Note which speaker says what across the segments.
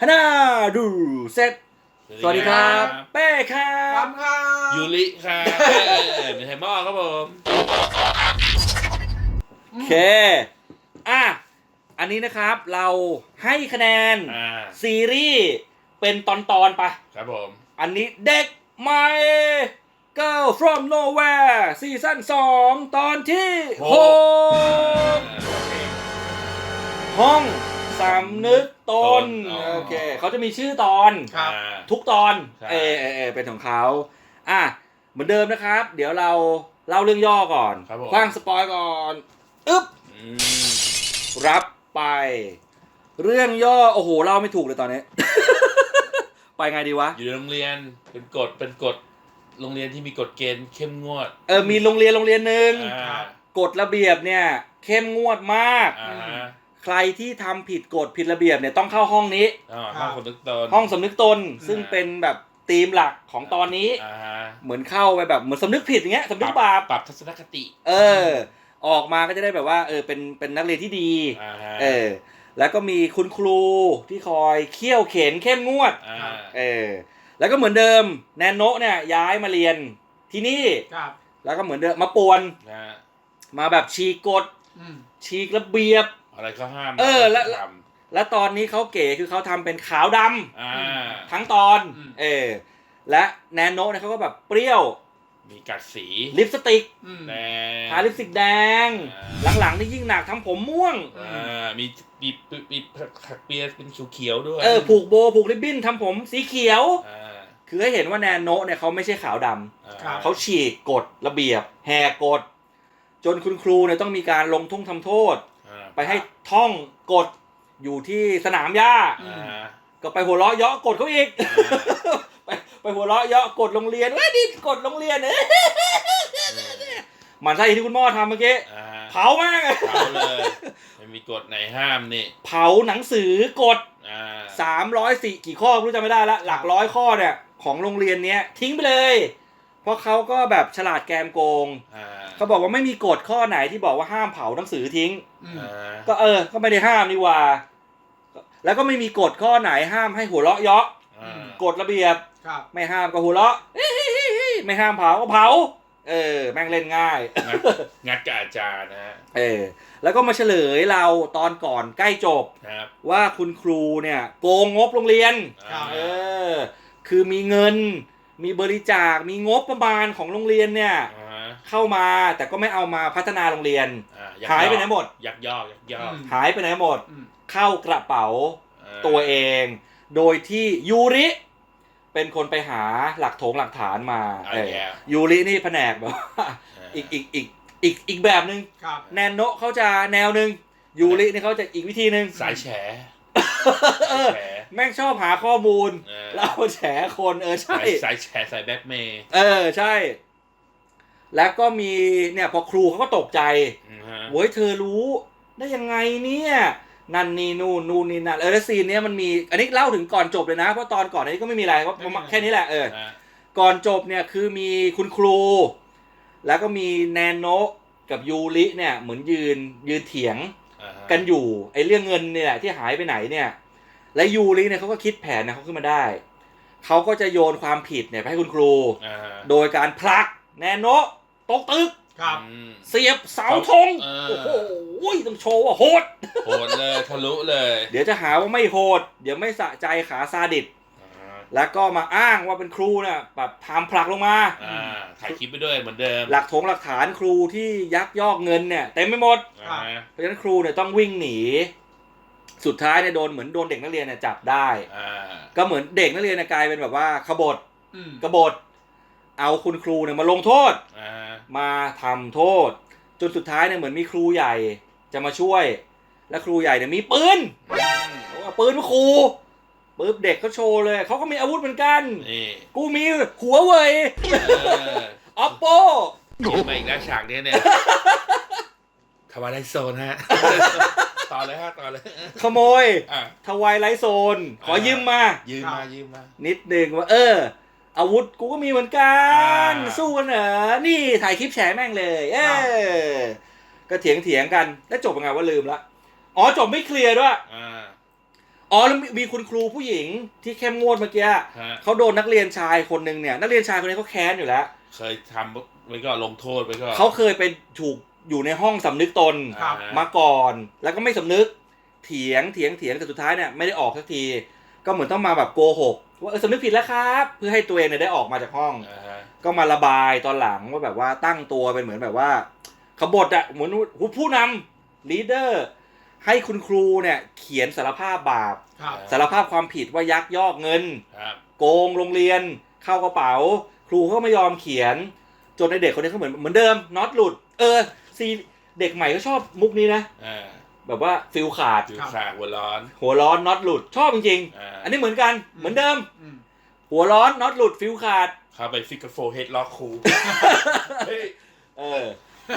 Speaker 1: ฮานาดูเสร็จสวัสดีครับ เป้ครั
Speaker 2: ครับบครับ
Speaker 3: ยูริครับเอ้ยไม่ใช่หม้อครับผม
Speaker 1: โอเค อะ อันนี้นะครับเราให้คะแนน
Speaker 3: อ่า
Speaker 1: ซีรีส์เป็นตอนตอนๆไป
Speaker 3: ครับผม
Speaker 1: อันนี้เด็กใหม่ Girl from Nowhere ซีซั่น2 ตอนที่หกห้องสำนึก ตนโอเคเขาจะมีชื่อตอน
Speaker 2: ครับ
Speaker 3: อ่า
Speaker 1: ทุกตอน
Speaker 3: ใช่
Speaker 1: เออเออเออเป็นของเขาอะเหมือนเดิมนะครับ เดี๋ยวเราเล่าเรื่องย่อก่อน
Speaker 3: ครับผม
Speaker 1: คว้างสปอยก่อนอึ๊บ
Speaker 3: อืม
Speaker 1: รับไป เรื่องย่อโอ้โหเล่าไม่ถูกเลยตอนนี้ ไปไงดีวะ
Speaker 3: อยู่ในโรงเรียนเป็นกฎเป็นกฎโรงเรียนที่มีกฎเกณฑ์เข้มงวด
Speaker 1: เออมีโรงเรียนโรงเรียนหนึ่ง
Speaker 3: อ่าก
Speaker 1: ฎระเบียบเนี่ย เข้มงวดมาก
Speaker 3: อ่าฮะ
Speaker 1: ใครที่ทำผิดกฎผิดระเบียบเนี่ยต้องเข้าห้องนี้
Speaker 3: อ่าห้องคนตึกตน
Speaker 1: ห้องสำนึกตนซึ่งเป็นแบบธีมหลักของตอนนี้
Speaker 3: อ่าฮะ
Speaker 1: เหมือนเข้าไปแบบเหมือนสำนึกผิดอย่างเงี้ยสำนึกบาป
Speaker 3: ปรับทัศนคติ
Speaker 1: เออ ออกมาก็จะได้แบบว่าเออเป็นเป็นนักเรียนที่ดี
Speaker 3: อ่าฮะ
Speaker 1: เออ แล้วก็มีคุณครูที่คอยเขี่ยวเข็นเข้มงวด
Speaker 3: อ่า
Speaker 1: เออ แล้วก็เหมือนเดิมแนนโนะเนี่ยย้ายมาเรียนที่นี่
Speaker 2: ครับ
Speaker 1: แล้วก็เหมือนเดิมมาป่วน
Speaker 3: นะฮะ
Speaker 1: มาแบบฉีกกฎ
Speaker 2: อืม
Speaker 1: ฉีกระเบียบ
Speaker 3: อะไรก็ห้าม
Speaker 1: เออแล้ว
Speaker 3: ท
Speaker 1: และตอนนี้เขาเก๋คือเขาทำเป็นขาวดำำ
Speaker 3: อ่า
Speaker 1: ทั้งตอนเออ และแนนโนะเนี่ยเขาก็แบบเปรี้ยว
Speaker 3: มีกัดสี
Speaker 1: ลิปสติก
Speaker 2: อืม
Speaker 3: แดง
Speaker 1: ทาลิปสติกแดง
Speaker 3: อ่า
Speaker 1: หลังๆนี่ยิ่งหนักทำผมม่วง
Speaker 3: อ่ามีมีมีมีผักเปียเป็นเขียวๆด้วย
Speaker 1: เออ ผูกโบว์ผูกริบบิ้นทำผมสีเขียว
Speaker 3: อ่า
Speaker 1: คือให้เห็นว่าแนนโนะเนี่ยเขาไม่ใช่ขาวดำ
Speaker 3: อ่
Speaker 2: ครับ
Speaker 1: เขาฉีกกฎระเบียบ แหกกฎจนคุณครูเนี่ยต้องมีการลงทุ่งทำโทษ
Speaker 3: อ่า
Speaker 1: ไปให้ท่องกฎอยู่ที่สนามหญ้า
Speaker 3: อ่า
Speaker 1: ก็ไปหัวเราะเยาะกฎเขาอีก ไปไปหัวเราะเยาะกฎโรงเรียนเว้ยนี่กฎโรงเรียนเอ้ยหมันไส้ที่คุณพ่อทำเมื่อกี้
Speaker 3: อ่า
Speaker 1: เผาแม่ง
Speaker 3: เผาเลยไม่มีกฎไหนห้ามนี่
Speaker 1: เผาหนังสือกฎ
Speaker 3: อ่า
Speaker 1: สามร้อยสี่กี่ข้อไม่รู้จำไม่ได้ละหลักร้อยข้อเนี่ยของโรงเรียนเนี้ยทิ้งไปเลย เพราะเขาก็แบบฉลาดแกมโกง
Speaker 3: อ่า
Speaker 1: เขาบอกว่าไม่มีกฎข้อไหนที่บอกว่าห้ามเผาหนังสือทิ้ง
Speaker 2: อืม
Speaker 3: อ่า
Speaker 1: ก็เออ ก็ไม่ได้ห้ามนี่หว่า แล้วก็ไม่มีกฎข้อไหนห้ามให้หัวเราะเยาะ
Speaker 3: อ่า
Speaker 1: กฎระเบียบ
Speaker 2: ครับ
Speaker 1: ไม่ห้ามก็หัวเราะ ไม่ห้ามเผาก็เผา เออ แม่งเล่นง่าย
Speaker 3: งัดงัดกับอาจารย์นะฮะ
Speaker 1: เออ แล้วก็มาเฉลยเราตอนก่อนใกล้จบ
Speaker 3: ครับ
Speaker 1: ว่าคุณครูเนี่ย โกงงบโรงเรียน
Speaker 3: อ่า
Speaker 1: เออ คือมีเงิน มีบริจาค มีงบประมาณของโรงเรียนเนี่ย
Speaker 3: อ่า
Speaker 1: เข้ามาแต่ก็ไม่เอามาพัฒนาโรงเรียน
Speaker 3: อ่า
Speaker 1: หายไปไหนหมด
Speaker 3: ยักยอกยักยอก
Speaker 2: อืม
Speaker 1: หายไปไหนหมด
Speaker 2: อืม
Speaker 1: เข้ากระเป๋า
Speaker 3: อ่า
Speaker 1: ตัวเอง โดยที่ยูริ เป็นคนไปหาหลักโถงหลักฐานมา
Speaker 3: เอา
Speaker 1: เออ
Speaker 3: แล้ว
Speaker 1: ยูรินี่แผนกแบบว่าอีกอีกอีกอีกอีกแบบหนึ่ง
Speaker 2: ครับ
Speaker 1: แนนโนะเขาจะแนวหนึ่งยูรินี่เขาจะอีกวิธีหนึ่ง
Speaker 3: สายแฉ
Speaker 1: เออ
Speaker 3: แฉ
Speaker 1: แม่งชอบหาข้อมูล
Speaker 3: เออ
Speaker 1: แล้วเอาแฉคนเออใช่
Speaker 3: สายสายแฉสายแบ็กเมย์
Speaker 1: เออใช่ แล้วก็มีเนี่ยพอครูเขาก็ตกใจ
Speaker 3: อืมฮะ
Speaker 1: โว้ยเธอรู้ได้ยังไงเนี่ย นั่นนี่นู่นนู่นนี่นั่นเออแล้วซีนเนี้ยมันมีอันนี้เล่าถึงก่อนจบเลยนะ เพราะตอนก่อนอันนี้ก็ไม่มีอะไรเพราะประมาณแค่นี้แหละเออ
Speaker 3: อ่า
Speaker 1: ก่อนจบเนี่ยคือมีคุณครู แล้วก็มีแนนโนะกับยูริเนี่ยเหมือนยืนยืนเถียง
Speaker 3: อ่าฮะ
Speaker 1: กันอยู่ไอ้เรื่องเงินเนี่ยแหละที่หายไปไหนเนี่ย และยูริเนี่ยเขาก็คิดแผนนะเขาขึ้นมาได้ เขาก็จะโยนความผิดเนี่ยไปให้คุณครู
Speaker 3: อ่าฮะ
Speaker 1: โดยการผลักแนนโนะตกตึก
Speaker 2: ครับ
Speaker 3: อืม
Speaker 1: เสียบเสาธง
Speaker 3: เออ
Speaker 1: โอ้โหต้องโชว์ว่าโหด
Speaker 3: โหดเลยทะลุเลย
Speaker 1: เดี๋ยวจะหาว่าไม่โหด เดี๋ยวไม่สะใจขาซาดิส
Speaker 3: อ่า
Speaker 1: แล้วก็มาอ้างว่าเป็นครูน่ะแบบทำผลักลงมา
Speaker 3: อ่าถ่ายคลิปไปด้วยเหมือนเดิม
Speaker 1: หลักถงหลักฐานครูที่ยักยอกเงินเนี่ยเต็มไปหมด
Speaker 3: อ่าฮะ
Speaker 1: เพราะฉะนั้นครูเนี่ยต้องวิ่งหนี สุดท้ายเนี่ยโดนเหมือนโดนเด็กนักเรียนเนี่ยจับได้
Speaker 3: อ่า
Speaker 1: ก็เหมือนเด็กนักเรียนเนี่ยกลายเป็นแบบว่าขบฏ
Speaker 2: อืม
Speaker 1: กบฏ เอาคุณครูเนี่ยมาลงโทษ
Speaker 3: อ่า
Speaker 1: มาทำโทษ จนสุดท้ายเนี่ยเหมือนมีครูใหญ่จะมาช่วย และครูใหญ่เนี่ยมีปืนเอาปืนมาขู่ปุ๊บเด็กเขาโชว์เลยเขาก็มีอาวุธเหมือนกัน
Speaker 3: นี่
Speaker 1: กูมีหัวเว่ย
Speaker 3: เออ
Speaker 1: ออปโป
Speaker 3: ยิงมาอีกแล้วฉากเนี้ยเนี่ยท วายไลท์โซนฮะ ต่อเลยฮะต่อเลย
Speaker 1: ขโมย
Speaker 3: อะ
Speaker 1: ทวายไลท์โซน ขอยืมมา
Speaker 3: ยืมมายืมมา
Speaker 1: นิดนึงว่า เออ อาวุธกูก็มีเหมือนกัน
Speaker 3: อ่า
Speaker 1: สู้กันเหรอนี่ถ่ายคลิปแฉแม่งเลย เออก็เถียงเถียงๆกัน แล้วจบยังไงว่าลืมละ อ๋อจบไม่เคลียร์ด้วย
Speaker 3: อ่า
Speaker 1: อ๋อแล้วมีมีคุณครูผู้หญิงที่เข้มงวดเมื่อกี้
Speaker 3: ฮะ
Speaker 1: เขาโดนนักเรียนชายคนหนึ่งเนี่ย นักเรียนชายคนนี้เขาแค้นอยู่แล้ว
Speaker 3: เคยทำไว้ก็ลงโทษไว้ก็
Speaker 1: เขาเคยไปถูก อยู่ในห้องสำนึกตน
Speaker 3: อ่า
Speaker 1: มาก่อน แล้วก็ไม่สำนึกเถียงเถียงเถียงแต่สุดท้ายเนี่ยไม่ได้ออกสักที ก็เหมือนต้องมาแบบโกหกว่าเออสำนึกผิดแล้วครับ เพื่อให้ตัวเองเนี่ยได้ออกมาจากห้อง
Speaker 3: อ่าฮะ
Speaker 1: ก็มาระบายตอนหลังว่าแบบว่าตั้งตัวเป็นเหมือนแบบว่าขบฏอะเหมือนผู้นำลีดเดอร์ให้คุณครูเนี่ยเขียนสารภาพบาป
Speaker 2: ครับ
Speaker 1: สารภาพความผิดว่ายักยอกเงิน
Speaker 3: ครับ
Speaker 1: โกงโรงเรียน เข้ากระเป๋า ครูเขาก็ไม่ยอมเขียน จนในเด็กคนนี้เขาเหมือนเหมือนเดิมน็อตหลุด เออ ซีเด็กใหม่ก็ชอบมุกนี้นะ
Speaker 3: อ่า
Speaker 1: แบบว่าฟิลขาด
Speaker 3: ฟิวขาหัวร้อน
Speaker 1: หัวร้อนน็อตหลุดชอบจริง
Speaker 3: อ่า
Speaker 1: ๆ อันนี้เหมือนกันเหมือนเดิม
Speaker 2: อืม
Speaker 1: หัวร้อนน็อตหลุดฟิลขาด
Speaker 3: เข้าไปฟิกเกอร์โฟเฮดล็อกครูเฮ้ย
Speaker 1: เออ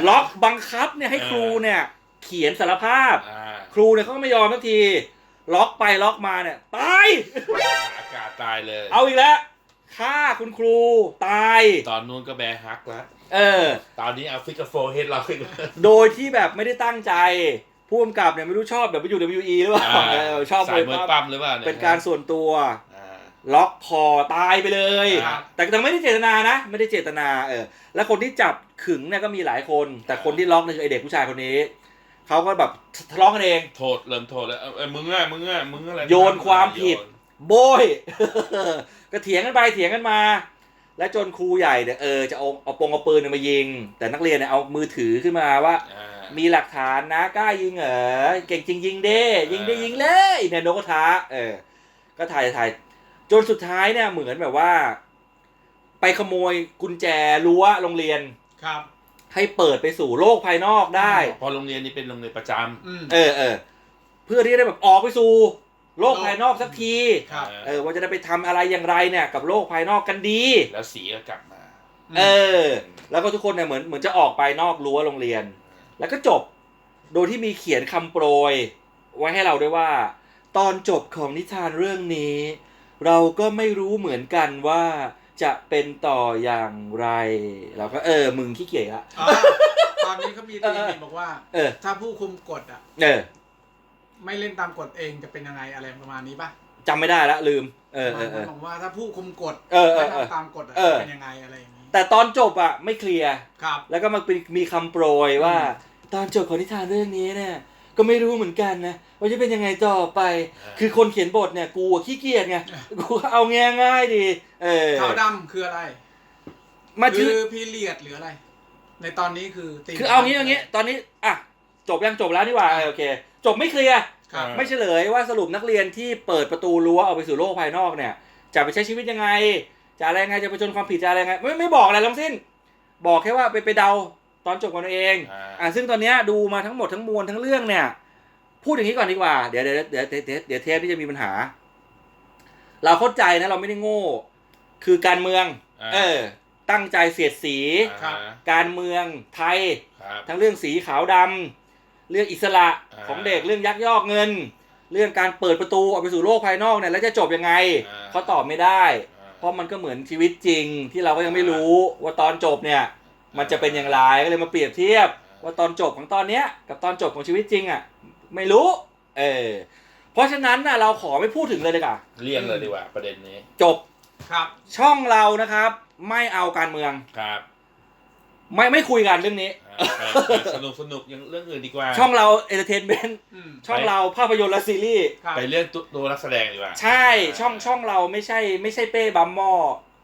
Speaker 1: ล็อกบังคับเนี่ยให้ครูเนี่ย เขียนสารภาพ
Speaker 3: อ่า
Speaker 1: ครูเนี่ยเขาก็ไม่ยอมสักที ล็อกไปล็อกมาเนี่ย ตาย
Speaker 3: อากาศตายเลย
Speaker 1: เอาอีกแล้วฆ่าคุณครูตาย
Speaker 3: ตอนนู้นก็แบร์ฮักแล้ว
Speaker 1: เออ
Speaker 3: ตอนนี้เอาฟิกเกอร์โฟเฮดล็อกอีกแล้ว
Speaker 1: โดยที่แบบไม่ได้ตั้งใจผู้กำกับเนี่ยไม่รู้ชอบ WWE หรือเปล่า
Speaker 3: อ่า
Speaker 1: เออชอบ
Speaker 3: สาย
Speaker 1: ม
Speaker 3: ม
Speaker 1: ว
Speaker 3: วยย
Speaker 1: ปั้
Speaker 3: ปั้
Speaker 1: ม
Speaker 3: มหรือเปล่าย
Speaker 1: เป็นการส่วนตัว
Speaker 3: อ่า
Speaker 1: ล็อกคอตายไปเลย
Speaker 3: ครับ
Speaker 1: แต่แต่ไม่ได้เจตนานะ ไม่ได้เจตนาเออแล้วคนที่จับขึงเนี่ยก็มีหลายคน แต่คนที่ล็อกเนี่ยคือไอเด็กผู้ชายคนนี้เขาก็แบบทะเลาะกันเอง
Speaker 3: โทษเริ่มโทษแล้วเอ้ยเอ้ยมึงอะมึงอะมึงอะไร
Speaker 1: โยนความผิด
Speaker 3: โยน
Speaker 1: โบย ก็เถียงกันไปเถียงกันมา และจนครูใหญ่เนี่ยเออจะเอาเอาปงเอาปืนเนี่ยมายิง แต่นักเรียนเนี่ยเอามือถือขึ้นมาว่า
Speaker 3: อ่า
Speaker 1: มีหลักฐานนะกล้ายิงเหรอเก่งจริงยิงเด้ยิงได้ยิงเลยเนี่ยนกกระทาเออ ก็ถ่ายถ่ายจนสุดท้ายเนี่ยเหมือนแบบว่า ไปขโมยกุญแจรั้วโรงเรียน
Speaker 2: ครับ
Speaker 1: ให้เปิดไปสู่โลกภายนอกได้
Speaker 3: เพอโรงเรียนนี้เป็นโรงเรียนประจ
Speaker 2: อืม
Speaker 1: เออเออเพื่อที่จะได้แบบออกไปสู่ โลกภายนอกสักทีำ
Speaker 2: ครับ
Speaker 1: เออว่าจะได้ไปทำอะไรอย่างไรเนี่ย กับโลกภายนอกกันดี
Speaker 3: แล้วสีก็กลับมา
Speaker 1: เออ แล้วก็ทุกคนเนี่ยเหมือนเหมือนจะออกไปนอกรั้วโรงเรียน แล้วก็จบโดยที่มีเขียนคำโปรย ไว้ให้เราด้วยว่า ตอนจบของนิทานเรื่องนี้ เราก็ไม่รู้เหมือนกันว่าจะเป็นต่ออย่างไร เราก็เออ มึงขี้เกียจละ
Speaker 2: อ่าตอนนี้เขามี
Speaker 1: เอ
Speaker 2: ตี
Speaker 1: อ
Speaker 2: นิบอกว่า
Speaker 1: เออ
Speaker 2: ถ้าผู้คุมกฎอะ
Speaker 1: เออ
Speaker 2: ไม่เล่นตามกฎเองจะเป็นยังไงอะไรประมาณนี้ป่ะ
Speaker 1: จำไม่ได้ละลืม เออเออเออ
Speaker 2: บอกว่าถ้าผู้คุมกฎ
Speaker 1: เออเอ
Speaker 2: ไม่
Speaker 1: อเออ
Speaker 2: ทำตามกฎอะ
Speaker 1: เออ
Speaker 2: เป็นยังไงอะไรอย่างนี้
Speaker 1: แต่ตอนจบอะไม่เคลียร์
Speaker 2: ครับ
Speaker 1: แล้วก็มาเป็นมีคำโปรยว่าตอนจบของนิทานเรื่องนี้เนี่ย ก็ไม่รู้เหมือนกันนะว่าจะเป็นยังไงต่อไป
Speaker 3: อ่า
Speaker 1: คือคนเขียนบทเนี่ยกูอะขี้เกียจไงกูก็เอาง่ายง่ายๆดีเออ
Speaker 2: ขาวดำคืออะไร
Speaker 1: มา
Speaker 2: คื
Speaker 1: ถึง
Speaker 2: อพีเรียดหรืออะไร ในตอนนี้คือตี
Speaker 1: คือเอางี้เอางี้ ตอนนี้อะ จบยังจบแล้วนี่หว่าเออโอเค จบไม่เคลียร์
Speaker 2: ครับ
Speaker 1: ไม่เฉลยว่าสรุปนักเรียนที่เปิดประตูรั้วออกไปสู่โลกภายนอกเนี่ย จะไปใช้ชีวิตยังไง จะอะไรยังไงจะไปจนความผิดจะอะไรยังไงไม่ไม่บอกอะไรทั้งสิ้น บอกแค่ว่าไปไปเดาตอนจบกันเอง
Speaker 3: อ่า
Speaker 1: อ่าซึ่งตอนเนี้ยดูมาทั้งหมดทั้งมวลทั้งเรื่องเนี่ย พูดอย่างนี้ก่อนดีกว่าเดี๋ยวเดี๋ยวเดี๋ยวเดี๋ยวเดี๋ยวเดี๋ยวเทปที่จะมีปัญหา เราเข้าใจนะเราไม่ได้โง่ คือการเมือง
Speaker 3: อ่า
Speaker 1: เออ ตั้งใจเสียดสี
Speaker 3: อ่า
Speaker 1: การเมืองไทย
Speaker 3: ครับ
Speaker 1: ทั้งเรื่องสีขาวดำ เรื่องอิสระ
Speaker 3: อ่า
Speaker 1: ของเด็กเรื่องยักยอกเงิน เรื่องการเปิดประตูออกไปสู่โลกภายนอกเนี่ยแล้วจะจบยังไง
Speaker 3: อ่า
Speaker 1: เขาตอบไม่ได้
Speaker 3: อ่า
Speaker 1: เพราะมันก็เหมือนชีวิตจริงที่เราก็ยังไม่รู้ว่าตอนจบเนี่ยมันจะเป็นอย่างไรก็เลยมาเปรียบเทียบ ว่าตอนจบของตอนเนี้ยกับตอนจบของชีวิตจริงอะไม่รู้ เออเพราะฉะนั้นน่ะเราขอไม่พูดถึงเลยดีกว่า
Speaker 3: เลี่ยงเลยดีกว่าประเด็นนี้
Speaker 1: จบ
Speaker 2: ครับ
Speaker 1: ช่องเรานะครับ ไม่เอาการเมือง
Speaker 3: ครับ
Speaker 1: ไม่ไม่คุยกันเรื่องนี้
Speaker 3: อ่าไป สนุกสนุกอย่างเรื่องอื่นดีกว่า
Speaker 1: ช่องเราเอนเตอร์เทนเมนต์
Speaker 2: อืม
Speaker 1: ช่องเราภาพยนตร์และซีรีส์
Speaker 2: ครับ
Speaker 3: ไปเรื่องตัวตัวนักแสดงดีกว่า
Speaker 1: ใช่ช่องช่องเราไม่ใช่ ไม่ใช่เป้บัมหม้อ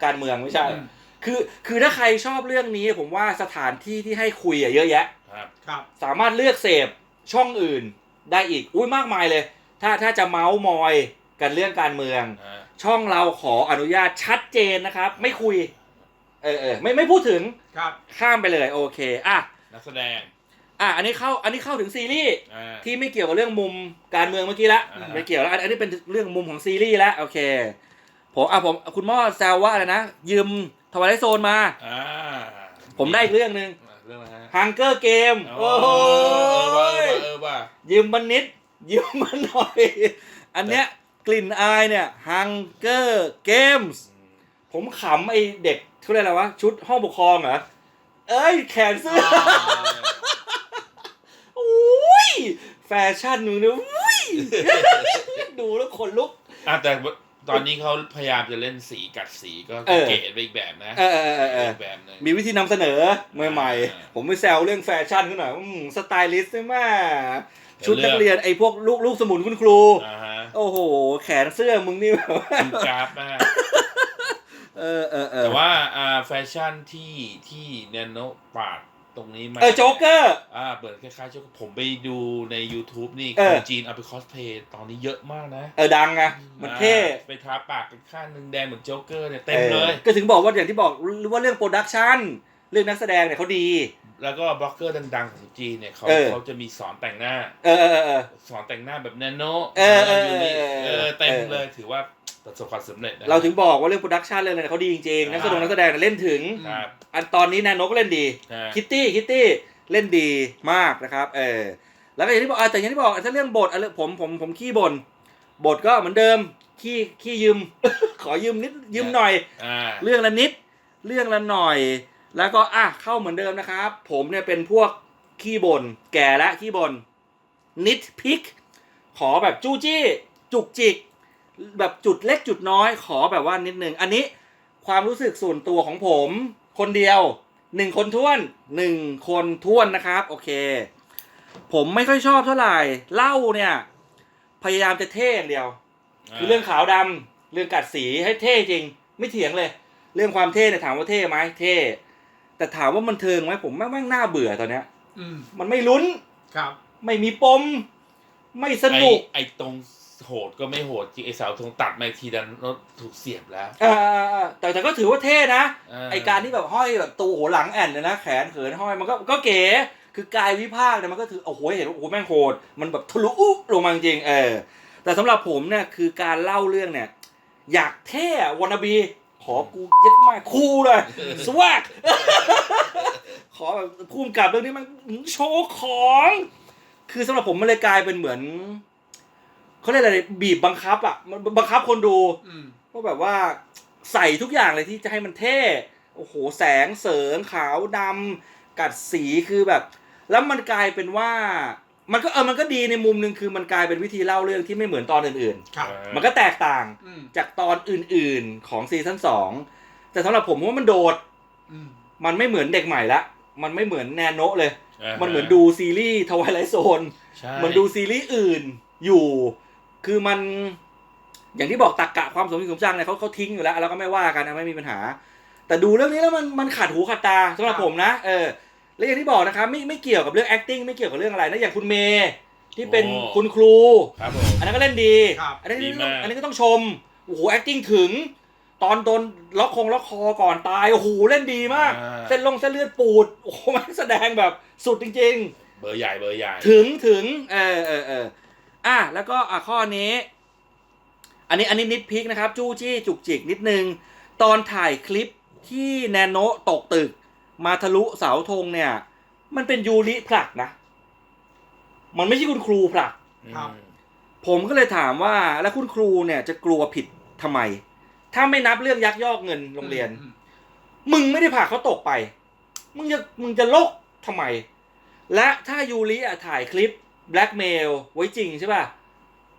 Speaker 1: การเมืองไม่ใช่
Speaker 2: อืม
Speaker 1: คือคือถ้าใครชอบเรื่องนี้ผมว่าสถานที่ที่ให้คุยอะเยอะแยะ
Speaker 3: ครับ
Speaker 2: ครับ
Speaker 1: สามารถเลือกเสพช่องอื่นได้อีกอุ้ยมากมายเลย ถ้าถ้าจะเมาส์มอยกันเรื่องการเมือง
Speaker 3: อ่า
Speaker 1: ช่องเราขออนุญาตชัดเจนนะครับ ไม่คุย เออเออไม่ไม่พูดถึง
Speaker 2: ครับ
Speaker 1: ข้ามไปเลยโอเคอะ
Speaker 3: นักแสดง
Speaker 1: อะอันนี้เข้าอันนี้เข้าถึงซีรีส์
Speaker 3: อ่า
Speaker 1: ที่ไม่เกี่ยวกับเรื่องมุมการเมืองเมื่อกี้ละ
Speaker 3: อ่า
Speaker 1: ไม่เกี่ยวแล้วอันอันนี้เป็นเรื่องมุมของซีรีส์แล้วโอเคผมอะผมคุณหม่อแซวว่าอะไรนะยืมทวายไลท์โซนมา
Speaker 3: อ่า
Speaker 1: ผมได้อีกเรื่องหนึ่ง
Speaker 3: เรื่องอะไรฮะ
Speaker 1: ฮังเกอร์เกม
Speaker 3: โอ้
Speaker 1: โอ้
Speaker 3: โห
Speaker 1: โห
Speaker 3: เออว่าเออว่าเออว่า
Speaker 1: ยืมมันนิด ยืมมันหน่อย อันเนี้ยกลิ่นอายเนี่ยฮังเกอร์เกมส์ ผมขำไอเด็กเขาเรียกอะไรวะ ชุดห้องปกครองเหรอ เอ้ย แขนเสื้ออุ้ยแฟชั่นมึงเนี่ยอุ้ยดูดูแล้วขนลุก
Speaker 3: อะแต่ตอนนี้เขาพยายามจะเล่นสีกัดสีก็
Speaker 1: เออ
Speaker 3: เก๋ไปอีกแบบนะ
Speaker 1: เออเออเออเออ
Speaker 3: กแบบหนึง
Speaker 1: มีวิธีนำเสนอใหม่
Speaker 3: อ่า
Speaker 1: ๆผมไปแซวเรื่องแฟชั่นขึ้นหน่อยอืมสไตลิสต์ใช่ไหม
Speaker 3: เดี๋ยว
Speaker 1: ชุดนัก
Speaker 3: เลือก
Speaker 1: เรียนไอ้พวกลูกลูกสมุนคุณครู
Speaker 3: อ่าฮะ
Speaker 1: โอ้โห แขนเสื้อมึงนี่แบบว่า
Speaker 3: ดูกราฟมาก
Speaker 1: เออเออเออ
Speaker 3: แต่ว่าอ่าแฟชั่นที่ที่แนโนปาดตรงนี้มา
Speaker 1: เออโจ๊กเกอร์
Speaker 3: อ่าเปิดคล้ายๆโจ๊กเกอร์ผมไปดูใน YouTube นี่
Speaker 1: เอ
Speaker 3: ค
Speaker 1: อ
Speaker 3: นจีนเอาไปคอสเพย์ตอนนี้เยอะมากนะ
Speaker 1: เออดังไงมันเท่
Speaker 3: อ่าไปทาปากกันข้างหนึ่งแดงเหมือนโจ๊กเกอร์เนี่ยเต็มเลย
Speaker 1: ออก็ถึงบอกว่าอย่างที่บอกว่าเรื่องโปรดักชันเรื่องนักแสดงเนี่ยเขาดี
Speaker 3: แล้วก็บล็อกเกอร์ดังๆของจีนเนี่ยเขา
Speaker 1: เออ
Speaker 3: เขาจะมีสอนแต่งหน้า
Speaker 1: เออเออเออเออ
Speaker 3: สอนแต่งหน้าแบบแนโน
Speaker 1: เออเออ
Speaker 3: ยูนิ
Speaker 1: เออ
Speaker 3: เออเต็ม
Speaker 1: เออ
Speaker 3: เลยถือว่า ประสบความสำเร็จนะ
Speaker 1: เราถึงบอกว่าเรื่องโปรดักชันเรื่องอะไรเนี่ยเขาดีจริงๆนักแสดงนักแสดงเนี่ยเล่นถึง
Speaker 3: ครับ
Speaker 1: อันตอนนี้แนนโนก็เล่นดี
Speaker 3: ฮะ
Speaker 1: คิตตี้คิตตี้เล่นดีมากนะครับเออแล้วก็อย่างที่บอกอะแต่อย่างที่บอกถ้าเรื่องบทอะเรื่องผมผมผมขี้บ่นบทก็เหมือนเดิมขี้ขี้ยืม ขอยืมนิดยืมหน่อย
Speaker 3: อ่า
Speaker 1: เรื่องละนิด เรื่องละหน่อย แล้วก็อะเข้าเหมือนเดิมนะครับ ผมเนี่ยเป็นพวกขี้บ่นแก่และขี้บ่นนิดพิก ขอแบบจู้จี้ จุกจิก แบบจุดเล็กจุดน้อยขอแบบว่านิดนึง อันนี้ความรู้สึกส่วนตัวของผม คนเดียวหนึ่งคนท้วนหนึ่งคนท้วนนะครับ โอเค ผมไม่ค่อยชอบเท่าไหร่เหล้าเนี่ย พยายามจะเท่อย่างเดียว คือเรื่องขาวดำเรื่องกัดสีให้เท่จริง ไม่เถียงเลย เรื่องความเท่เนี่ยถามว่าเท่ไหมเท่ แต่ถามว่ามันเทิงไหมผมแม่งแม่งน่าเบื่อตอนเนี้ย
Speaker 2: อืม
Speaker 1: มันไม่ลุ้น
Speaker 2: ครับ
Speaker 1: ไม่มีปม ไม่สนุก
Speaker 3: ไอ้ไอ้ตรง โหดก็ไม่โหดจริงไอ้เสาธงตัดมาอีกทีดันรถถูกเสียบแล้ว
Speaker 1: เออแต่แต่ก็ถือว่าเท่นะ
Speaker 3: เไอ
Speaker 1: การที่แบบห้อยแบบตัวโหหลังแอนเลยนะแขนเขินห้อยมันก็ก็เก๋ คือกายวิภาคเนี่ยมันก็ถือโอ้โหเห็นว่าโอ้โหแม่งโหด มันแบบทะลุอุ๊ลงมาจริงๆเออ แต่สำหรับผมเนี่ยคือการเล่าเรื่องเนี่ย อยากเท่วานาบี ขอกูเย็ดมากคูลเลย สวัก ขอแบบภูมิกับเรื่องนี้มันโชว์ของ คือสำหรับผมมันเลยกลายเป็นเหมือน เขาเรียกอะไรบีบบังคับอะมันบังคับคนดู
Speaker 2: อืม
Speaker 1: ก็แบบว่าใส่ทุกอย่างเลยที่จะให้มันเท่โอ้โหแสงเสริงขาวดำกัดสีคือแบบ แล้วมันกลายเป็นว่า มันก็เออมันก็ดีในมุมหนึ่งคือมันกลายเป็นวิธีเล่าเรื่องที่ไม่เหมือนตอนอื่น
Speaker 2: ครับ
Speaker 1: ๆ มันก็แตกต่าง
Speaker 2: อืม
Speaker 1: จากตอนอื่นๆของซีซั่นสองแต่สำหรับผมว่ามันโดด
Speaker 2: อืม
Speaker 1: มันไม่เหมือนเด็กใหม่ละ มันไม่เหมือนแนนโนะเลยา
Speaker 3: ฮะ
Speaker 1: มันเหมือนดูซีรีส์ทวายไลท์โซน
Speaker 3: ใช่
Speaker 1: เหมือนดูซีรีส์อื่นอยู่ คือมันอย่างที่บอกตักกะความสมจริงสมจังเนี่ยเขาเขาทิ้งอยู่แล้วเราก็ไม่ว่ากันนะไม่มีปัญหา แต่ดูเรื่องนี้แล้วมันมันขัดหูขัดตาสำหรับผมนะเออแล้วอย่างที่บอกนะครับไม่ไม่เกี่ยวกับเรื่อง acting ไม่เกี่ยวกับเรื่องอะไรนะอย่างคุณเมย์ที่เป็นคุณครู
Speaker 3: ครับผม
Speaker 1: อันนั้นก็เล่นดี
Speaker 2: ครับ
Speaker 1: อันนี้
Speaker 3: ดี
Speaker 1: ก็ต้อง
Speaker 3: มาก
Speaker 1: อันนี้ก็ต้องชมโอ้โห acting ถึง ตอนโดนล็อกคงล็อกคอก่อนตายโอ้โหเล่นดีมาก
Speaker 3: อ่า
Speaker 1: เส้นลงเส้นเลือดปูดโอ้โหมันแสดงแบบสุดจริง
Speaker 3: เบอร์ใหญ่เบอร์ใหญ่
Speaker 1: ๆถึงถึงเออเออเออ อะแล้วก็อะข้อนี้ อันนี้อันนี้นิดพิกนะครับ จู้จี้จุกจิกนิดนึง ตอนถ่ายคลิปที่แนโนะตกตึก มาทะลุเสาธงเนี่ย มันเป็นยูริผลักนะ มันไม่ใช่คุณครูผลัก
Speaker 2: ครับ
Speaker 3: อืม
Speaker 1: ผมก็เลยถามว่าแล้วคุณครูเนี่ยจะกลัวผิดทำไม ถ้าไม่นับเรื่องยักยอกเงินโรงเรียน
Speaker 2: อืม
Speaker 1: มึงไม่ได้พาเขาตกไป มึงจะมึงจะโลกทำไม และถ้ายูริอะถ่ายคลิป แบล็กเมลไว้จริงใช่ป่ะ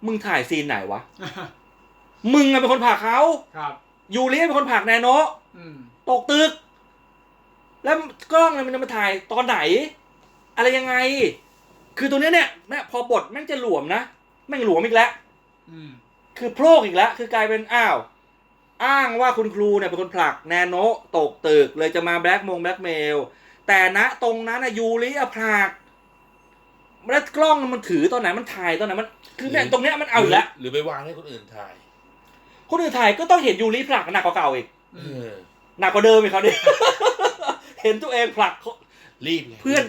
Speaker 1: มึงถ่ายซีนไหนวะ มึงอะเป็นคนผลักเขา
Speaker 2: ครับ
Speaker 1: ยูริเป็นคนผลักแนโนะ
Speaker 2: อืม
Speaker 1: ตกตึก แล้วกล้องเนี่ยมันจะมาถ่ายตอนไหน อะไรยังไง คือตัวเนี้ยเนี่ยแม่พอบทแม่งจะหลวมนะ แม่งหลวมอีกแล้ว
Speaker 2: อืม
Speaker 1: คือโพรกอีกแล้ว คือกลายเป็นอ้าว อ้างว่าคุณครูเนี่ยเป็นคนผลักแนโนะตกตึกเลยจะมาแบล็กมงแบล็กเมล แต่ณตรงนั้นนะยูริอะผลัก แล้วกล้องมันถือตอนไหนมันถ่ายตอนไหนมันคือเนี่ยตรงเนี้ยมันเอาอีกแล้ว
Speaker 3: หรือไปวางให้คนอื่นถ่าย
Speaker 1: คนอื่นถ่ายก็ต้องเห็นยูริผลักหนักกว่าเก่าอีก
Speaker 2: อื
Speaker 3: เอ
Speaker 2: ม
Speaker 3: อ
Speaker 1: หนักกว่าเดิมอีกเขาดิเห็นตัวเองผลัก
Speaker 3: รีบไง
Speaker 1: เพื่อน